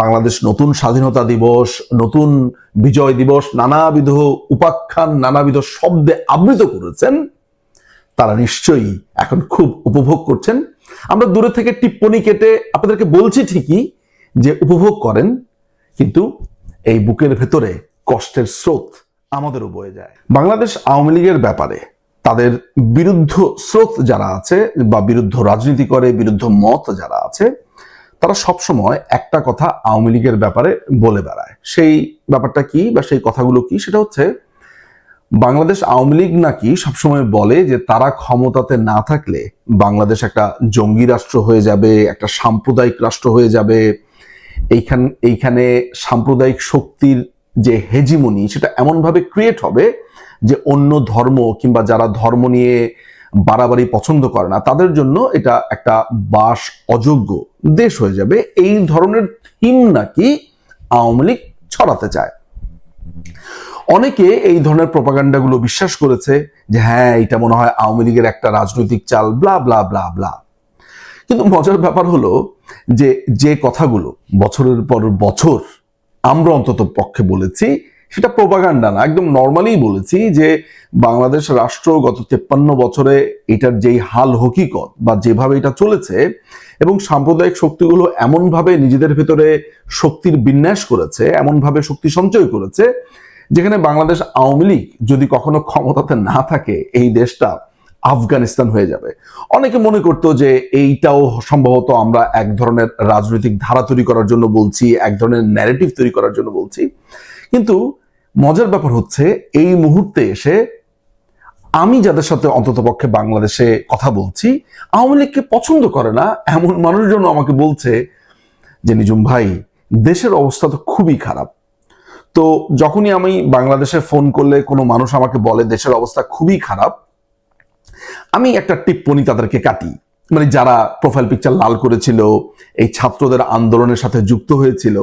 বাংলাদেশ নতুন স্বাধীনতা দিবস, নতুন বিজয় দিবস, নানাবিধ উপাখ্যান, নানাবিধ শব্দে আবৃত করেছেন। তারা নিশ্চয়ই এখন খুব উপভোগ করছেন। আমরা দূরে থেকে টিপ্পনি কেটে আপনাদেরকে বলছি ঠিকই যে উপভোগ করেন, কিন্তু এই বুকের ভেতরে কষ্টের স্রোত আমাদেরও বয়ে যায়। বাংলাদেশ আওয়ামী লীগের ব্যাপারে তাদের বিরুদ্ধ স্রোত যারা আছে বা বিরুদ্ধ রাজনীতি করে, বিরুদ্ধ মত যারা আছে তারা সবসময় একটা কথা আওয়ামী লীগের ব্যাপারে বলে বেড়ায়। সেই ব্যাপারটা কি বা সেই কথাগুলো কি? সেটা হচ্ছে, বাংলাদেশ আওয়ামী লীগ নাকি সবসময় বলে যে তারা ক্ষমতাতে না থাকলে বাংলাদেশ একটা জঙ্গি রাষ্ট্র হয়ে যাবে, একটা সাম্প্রদায়িক রাষ্ট্র হয়ে যাবে। এইখান, এইখানে সাম্প্রদায়িক শক্তির যে হেজিমনি, সেটা এমনভাবে ক্রিয়েট হবে যে অন্য ধর্ম কিংবা যারা ধর্ম নিয়ে বাড়াবাড়ি পছন্দ করে না, তাদের জন্য এটা একটা বাস অযোগ্য দেশ হয়ে যাবে। এই ধরনের থিম নাকি আওয়ামী লীগ ছড়াতে চায়। অনেকে এই ধরনের প্রপাগান্ডাগুলো বিশ্বাস করেছে যে হ্যাঁ এটা মনে হয় আওয়ামী লীগের একটা রাজনৈতিক চাল ব্লা ব্লা ব্লা ব্লা কিন্তু মজার ব্যাপার হলো যে যে কথাগুলো বছরের পর বছর আমরা অন্তত পক্ষে বলেছি সেটা প্রপাগান্ডা না। একদম নর্মালি বলেছি যে বাংলাদেশ রাষ্ট্র গত তেপ্পান্ন বছরে এটার যেই হাল হকিকত বা যেভাবে এটা চলেছে এবং সাম্প্রদায়িক শক্তিগুলো এমনভাবে নিজেদের ভেতরে শক্তির বিন্যাস করেছে, এমনভাবে শক্তি সঞ্চয় করেছে, যেখানে বাংলাদেশ আওয়ামী লীগ যদি কখনো ক্ষমতাতে না থাকে, এই দেশটা আফগানিস্তান হয়ে যাবে। অনেকে মনে করতো যে এইটাও সম্ভবত আমরা এক ধরনের রাজনৈতিক ধারা তৈরি করার জন্য বলছি, এক ধরনের ন্যারেটিভ তৈরি করার জন্য বলছি। কিন্তু মজার ব্যাপার হচ্ছে, এই মুহূর্তে এসে আমি যাদের সাথে অন্ততপক্ষে বাংলাদেশে কথা বলছি, আওয়ামী লীগকে পছন্দ করে না, এমন মানুষজন আমাকে বলছে যে নিজুম ভাই, দেশের অবস্থা তো খুবই খারাপ। তো যখনই আমি বাংলাদেশে ফোন করলে কোনো মানুষ আমাকে বলে, দেশের অবস্থা খুবই খারাপ, আমি একটা টিপ্পনি তাদেরকে কাটি। মানে যারা প্রোফাইল পিকচার লাল করেছিল, এই ছাত্রদের আন্দোলনের সাথে যুক্ত হয়েছিল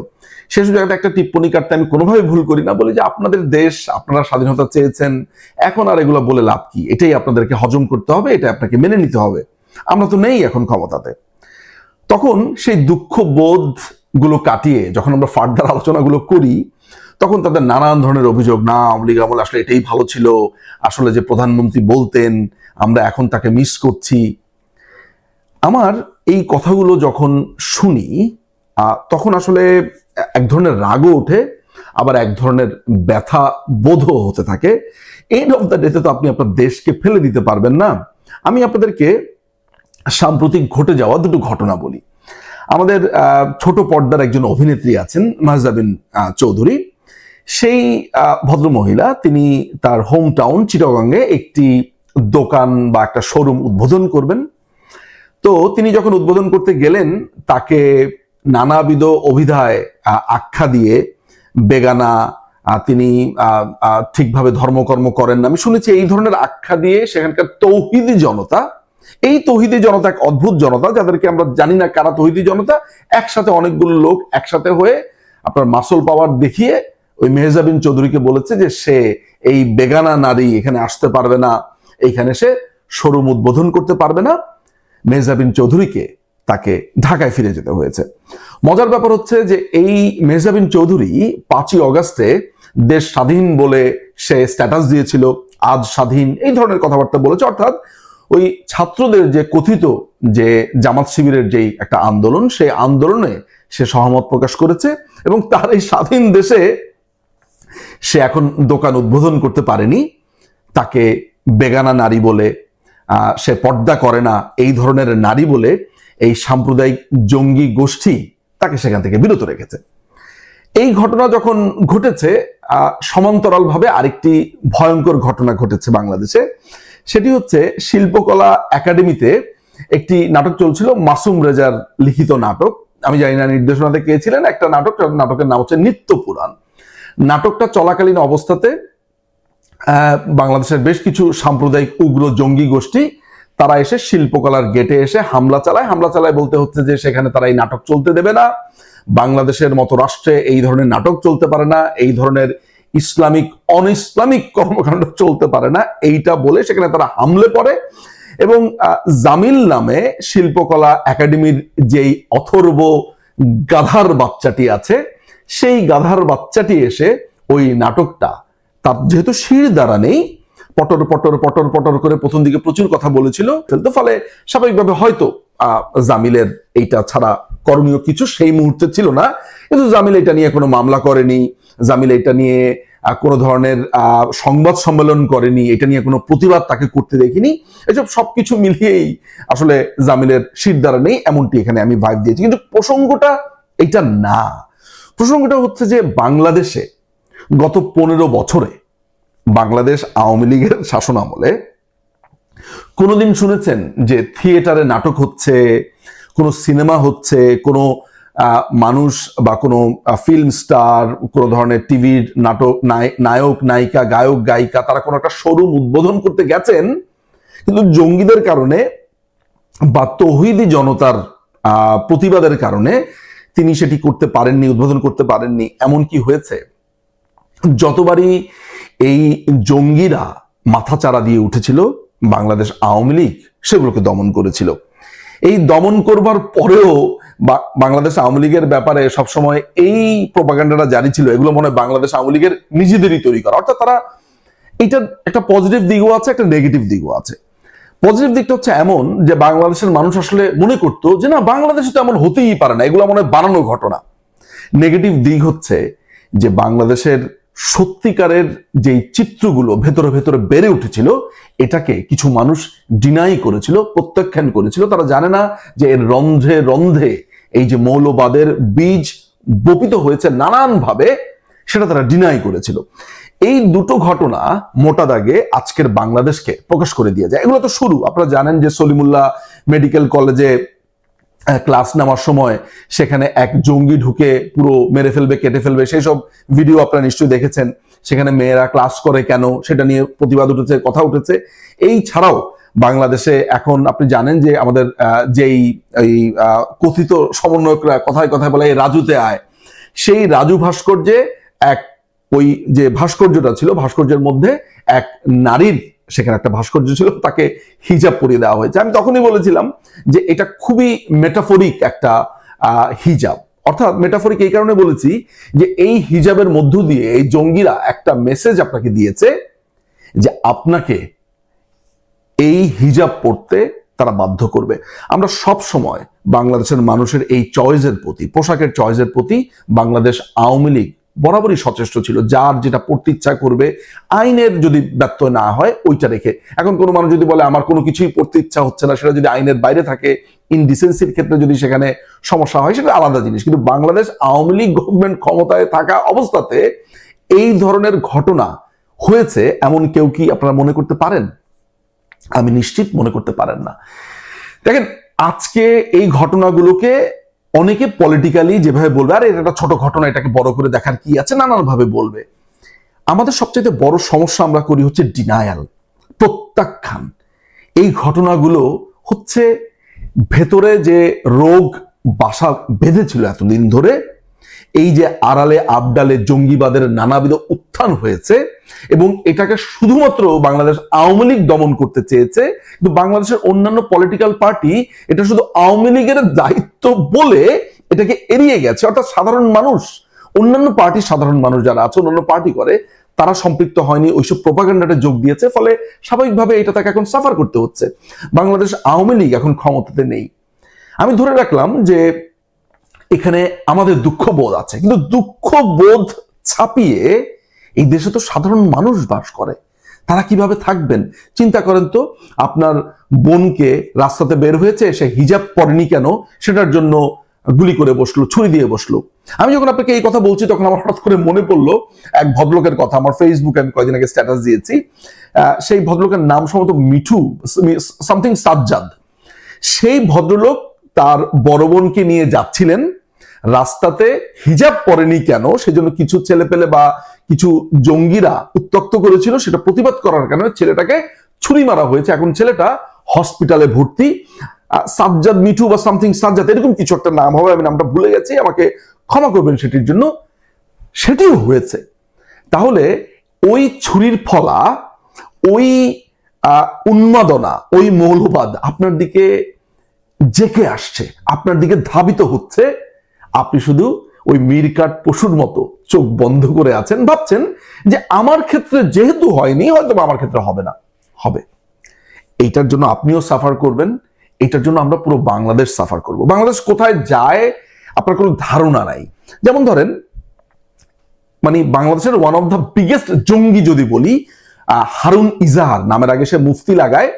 সেসব জায়গাতে একটা টিপ্পনি কাটতে আমি কোনোভাবে ভুল করি না, বলি যে আপনাদের দেশ, আপনারা স্বাধীনতা চেয়েছেন, এখন আর এগুলো বলে লাভ কি? এটাই আপনাদেরকে হজম করতে হবে, এটা আপনাকে মেনে নিতে হবে। আমরা তো নেই এখন ক্ষমতাতে। তখন সেই দুঃখ বোধগুলো কাটিয়ে যখন আমরা ফার্দার আলোচনাগুলো করি, তখন তাদের নানান ধরনের অভিযোগ, না আওয়ামী আমল আসলে এটাই ভালো ছিল, আসলে যে প্রধানমন্ত্রী বলতেন, আমরা এখন তাকে মিস করছি। আমার এই কথাগুলো যখন শুনি তখন আসলে এক ধরনের রাগও ওঠে, আবার এক ধরনের ব্যথা বোধও হতে থাকে। এন্ড অফ দ্য ডেতে তো আপনি আপনার দেশকে ফেলে দিতে পারবেন না। আমি আপনাদেরকে সাম্প্রতিক ঘটে যাওয়া দুটো ঘটনা বলি। আমাদের ছোট পর্দার একজন অভিনেত্রী আছেন, মাহজাবিন চৌধুরী। সেই ভদ্রমহিলা, তিনি তার হোম টাউন চিটাগাঙ্গে একটি দোকান বা একটা শোরুম উদ্বোধন করবেন। তো তিনি যখন উদ্বোধন করতে গেলেন, তাকে নানাবিধ অভিধায় আখ্যা দিয়ে বেগানা তিনি ঠিকভাবে ধর্মকর্ম করেন না। আমি শুনেছি এই ধরনের আখ্যা দিয়ে সেখানকার তৌহিদি জনতা, এই তৌহিদি জনতা এক অদ্ভুত জনতা, যাদেরকে আমরা জানি না কারা তৌহিদি জনতা, একসাথে অনেকগুলো লোক একসাথে হয়ে আপনার মাসল পাওয়ার দেখিয়ে ওই মেহজাবিন চৌধুরীকে বলেছে যে সে এই বেগানা নারী এখানে আসতে পারবে না এইখানে সে শোরুম উদ্বোধন করতে পারবে না। মেহজাবিন চৌধুরীকে তাকে ঢাকায় ফিরে যেতে হয়েছে। মজার ব্যাপার হচ্ছে যে এই মেহজাবিন চৌধুরী পাঁচই অগাস্টে দেশ স্বাধীন বলে সে স্ট্যাটাস দিয়েছিল, আজ স্বাধীন, এই ধরনের কথাবার্তা বলেছে। অর্থাৎ ওই ছাত্রদের যে কথিত যে জামাত শিবিরের যেই একটা আন্দোলন, সেই আন্দোলনে সে সহমত প্রকাশ করেছে এবং তার এই স্বাধীন দেশে সে এখন দোকান উদ্বোধন করতে পারেনি, তাকে বেগানা নারী বলে সে পর্দা করে না এই ধরনের নারী বলে এই সাম্প্রদায়িক জঙ্গি গোষ্ঠী তাকে সেখান থেকে বিরত রেখেছে। এই ঘটনা যখন ঘটেছে সমান্তরালভাবে আরেকটি ভয়ঙ্কর ঘটনা ঘটেছে বাংলাদেশে। সেটি হচ্ছে শিল্পকলা একাডেমিতে একটি নাটক চলছিল, মাসুম রেজার লিখিত নাটক। আমি জানি না নির্দেশনাতে কে ছিলেন একটা নাটক, নাটকের নাম হচ্ছে নিত্য পুরাণ। নাটকটা চলাকালীন অবস্থাতে বাংলাদেশের বেশ কিছু সাম্প্রদায়িক উগ্র জঙ্গি গোষ্ঠী, তারা এসে শিল্পকলার গেটে এসে হামলা চালায়। হামলা চালায় বলতে হচ্ছে যে সেখানে তারা এই নাটক চলতে দেবে না। বাংলাদেশের মতো রাষ্ট্রে এই ধরনের নাটক চলতে পারে না, এই ধরনের ইসলামিক অন ইসলামিক কর্মকাণ্ড চলতে পারে না, এইটা বলে সেখানে তারা হামলে পড়ে। এবং জামিল নামে শিল্পকলা একাডেমির যেই অথর্ব গাধার বাচ্চাটি আছে, সেই গাধার বাচ্চাটি এসে ওই নাটকটা তার যেহেতু শির দ্বারা নেই, পটর পটর পটর পটর করে প্রথম দিকে প্রচুর কথা বলেছিল, ফেলতে। ফলে স্বাভাবিকভাবে হয়তো জামিলের এইটা ছাড়া করণীয় কিছু সেই মুহূর্তে ছিল না। কিন্তু জামিল এটা নিয়ে কোনো মামলা করেনি, জামিল এটা নিয়ে কোনো ধরনের সংবাদ সম্মেলন করেনি, এটা নিয়ে কোনো প্রতিবাদ তাকে করতে দেখিনি। এসব সবকিছু মিলিয়েই আসলে জামিলের শির দ্বারা নেই, এমনটি এখানে আমি ভাইব দিয়েছি। কিন্তু প্রসঙ্গটা এটা না। প্রসঙ্গটা হচ্ছে যে বাংলাদেশে গত পনেরো বছরে বাংলাদেশ আওয়ামী লীগের শাসন আমলে কোনোদিন শুনেছেন যে থিয়েটারে নাটক হচ্ছে, কোনো সিনেমা হচ্ছে, কোনো মানুষ বা কোনো ফিল্ম স্টার কোনো ধরনের টিভির নাটক নায়ক, নায়িকা, গায়ক, গায়িকা, তারা কোনো একটা শোরুম উদ্বোধন করতে গেছেন, কিন্তু জঙ্গিদের কারণে বা তৌহিদি জনতার প্রতিবাদের কারণে তিনি সেটি করতে পারেননি, উদ্বোধন করতে পারেননি, এমন কি হয়েছে? যতবারই এই জঙ্গিরা মাথাচাড়া দিয়ে উঠেছিল, বাংলাদেশ আওয়ামী লীগ সেগুলোকে দমন করেছিল। এই দমন করবার পরেও বাংলাদেশ আওয়ামী লীগের ব্যাপারে সবসময় এই প্রপাগান্ডাটা জারি ছিল, এগুলো মনে হয় বাংলাদেশ আওয়ামী লীগের নিজেদেরই তৈরি করা। অর্থাৎ তারা এটার একটা পজিটিভ দিকও আছে, একটা নেগেটিভ দিকও আছে। পজিটিভ দিকটা হচ্ছে এমন যে বাংলাদেশের মানুষ আসলে মনে করতো যে না, বাংলাদেশে তো এমন হতেই পারে না, এগুলো মনে হয় বানানো ঘটনা। নেগেটিভ দিক হচ্ছে যে বাংলাদেশের সত্যিকারের যেই চিত্রগুলো ভেতরে ভেতরে বেড়ে উঠেছিল, এটাকে কিছু মানুষ ডিনাই করেছিল, প্রত্যাখ্যান করেছিল। তারা জানে না যে এর রন্ধ্রে রন্ধ্রে এই যে মৌলবাদের বীজ বপিত হয়েছে নানানভাবে, সেটা তারা ডিনাই করেছিল। এই দুটো ঘটনা মোটা দাগে আজকের বাংলাদেশকে প্রকাশ করে দিয়ে যায়। এগুলো তো শুরু। আপনারা জানেন যে সলিমুল্লাহ মেডিকেল কলেজে ক্লাস নেওয়ার সময় সেখানে এক জঙ্গি ঢুকে পুরো মেরে ফেলবে, কেটে ফেলবে সেই সব ভিডিও আপনারা নিশ্চয়ই দেখেছেন। সেখানে মেয়েরা ক্লাস করে কেন, সেটা নিয়ে প্রতিবাদ উঠেছে, কথা উঠেছে। এই ছাড়াও বাংলাদেশে এখন আপনি জানেন যে আমাদের যেই, এই কথিত সমন্বয়করা কথায় কথায় বলে, "এই রাজুতে আয়। সেই রাজু ভাস্কর্যে এক, ওই যে ভাস্কর্যটা ছিল, ভাস্কর্যের মধ্যে এক নারীর সেখানে একটা ভাস্কর্য ছিল, তাকে হিজাব পরিয়ে দেওয়া হয়েছে। আমি তখনই বলেছিলাম যে এটা খুবই মেটাফরিক একটা হিজাব। অর্থাৎ মেটাফরিক এই কারণে বলেছি যে এই হিজাবের মধ্য দিয়ে এই জঙ্গিরা একটা মেসেজ আপনাকে দিয়েছে যে আপনাকে এই হিজাব পড়তে তারা বাধ্য করবে। আমরা সব সময় বাংলাদেশের মানুষের এই চয়েসের প্রতি, পোশাকের চয়েসের প্রতি বাংলাদেশ আওয়ামী লীগ বরাবরই সচেষ্ট ছিল, যার যেটা পড়তে ইচ্ছা করবে, আইনের যদি ব্যত্যয় না হয়, ওইটা রেখে। এখন কোনো মানুষ যদি বলে, আমার কোনো কিছুই পড়তে ইচ্ছা হচ্ছে না সেটা যদি আইনের বাইরে থাকে ইনডিসেন্সির ক্ষেত্রে যদি সেখানে সমস্যা হয়, সেটা আলাদা জিনিস। কিন্তু বাংলাদেশ আওয়ামী লীগ গভর্নমেন্ট ক্ষমতায় থাকা অবস্থাতে এই ধরনের ঘটনা হয়েছে, এমন কেউ কি আপনারা মনে করতে পারেন? আমি নিশ্চিত মনে করতে পারেন না। দেখেন, আজকে এই ঘটনাগুলোকে অনেকে পলিটিক্যালি যেভাবে বলবে, আর, এটা একটা ছোট ঘটনা, এটাকে বড় করে দেখার কি আছে? নানান ভাবে বলবে। আমাদের সবচেয়ে বড় সমস্যা আমরা করি হচ্ছে ডিনায়াল প্রত্যাখ্যান। এই ঘটনাগুলো হচ্ছে ভেতরে যে রোগ বাসা বেঁধেছিল এতদিন ধরে, এই যে আড়ালে, আবডালে, জঙ্গিবাদের নানাবিধ উত্থান হয়েছে এবং এটাকে শুধুমাত্র বাংলাদেশ আওয়ামী লীগ দমন করতে চেয়েছে, কিন্তু বাংলাদেশের অন্যান্য পলিটিক্যাল পার্টি এটা শুধু আওয়ামী লীগের দায়িত্ব বলে এটাকে এড়িয়ে গেছে। অর্থাৎ সাধারণ মানুষ, অন্যান্য পার্টির সাধারণ মানুষ যারা আছে, অন্যান্য পার্টি করে, তারা সম্পৃক্ত হয়নি, ওইসব প্রোপাগান্ডাতে যোগ দিয়েছে, ফলে স্বাভাবিকভাবে এটা তাকে এখন সাফার করতে হচ্ছে। বাংলাদেশ আওয়ামী লীগ এখন ক্ষমতাতে নেই। আমি ধরে রাখলাম যে এখানে আমাদের দুঃখ বোধ আছে, কিন্তু দুঃখ বোধ ছাপিয়ে এই দেশে তো সাধারণ মানুষ বাস করে। তারা কীভাবে থাকবেন? চিন্তা করেন তো, আপনার বোনকে রাস্তাতে বের হয়েছে, সে হিজাব পরেনি কেন? সেটার জন্য গুলি করে বসল, ছুরি দিয়ে বসল। আমি যখন আপনাকে এই কথা বলছি, তখন আমার হঠাৎ করে মনে পড়ল এক ভদ্রলোকের কথা। আমার ফেসবুকে আমি কয়েকদিন আগে স্ট্যাটাস দিয়েছি। সেই ভদ্রলোকের নাম সম্ভবত মিঠু সামথিং সাজ্জাদ। সেই ভদ্রলোক তার বড় বোনকে নিয়ে যাচ্ছিলেন। রাস্তাতে হিজাব পরেনি কেন? সেজন্য কিছু ছেলে পেলে বা কিছু জঙ্গিরা উত্তক্ত করেছিল, সেটা প্রতিবাদ করার কারণে ছেলেটাকে ছুরি মারা হয়েছে। এখন ছেলেটা হসপিটালে ভর্তি। সাজ্জাদ মিঠু বা সামথিং সাজ্জাদ, এরকম কিছু একটা নাম হবে, আমি নামটা ভুলে গেছি, আমাকে ক্ষমা করবেন সেটির জন্য। সেটিও হয়েছে। তাহলে ওই ছুরির ফলা, ওই উন্মাদনা, ওই মৌলবাদ আপনার দিকে জেকে আসছে, আপনার দিকে ধাবিত হচ্ছে। আপনি শুধু ওই মিরকাট পশুর মতো চোখ বন্ধ করে আছেন, ভাবছেন যে আমার ক্ষেত্রে যেহেতু হয়নি, হয়তো আমার ক্ষেত্রে হবে না। হবে। এইটার জন্য আপনিও সাফার করবেন, এটার জন্য আমরা পুরো বাংলাদেশ সাফার করব। বাংলাদেশ কোথায় যায়, আপনার কোনো ধারণা নাই। যেমন ধরেন মানে বাংলাদেশের ওয়ান অফ দ্য বিগেস্ট জঙ্গি যদি বলি হারুন ইজাহার নামের আগে সে মুফতি লাগায়,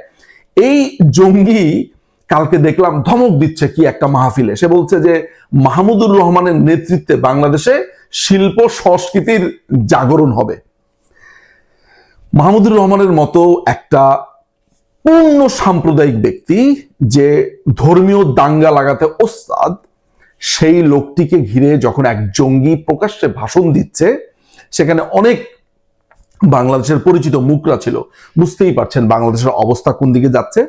এই জঙ্গি কালকে দেখলাম ধমক দিচ্ছে কি একটা মাহফিলে। সে বলছে যে, মাহমুদুর রহমানের নেতৃত্বে বাংলাদেশে শিল্প সংস্কৃতির জাগরণ হবে। মাহমুদুর রহমানের মতো একটা পূর্ণ সাম্প্রদায়িক ব্যক্তি যে ধর্মীয় দাঙ্গা লাগাতে ওস্তাদ, সেই লোকটিকে ঘিরে যখন এক জঙ্গি প্রকাশ্যে ভাষণ দিচ্ছে, সেখানে অনেক বাংলাদেশের পরিচিত মুখরা ছিল। বুঝতেই পারছেন বাংলাদেশের অবস্থা কোন দিকে যাচ্ছে।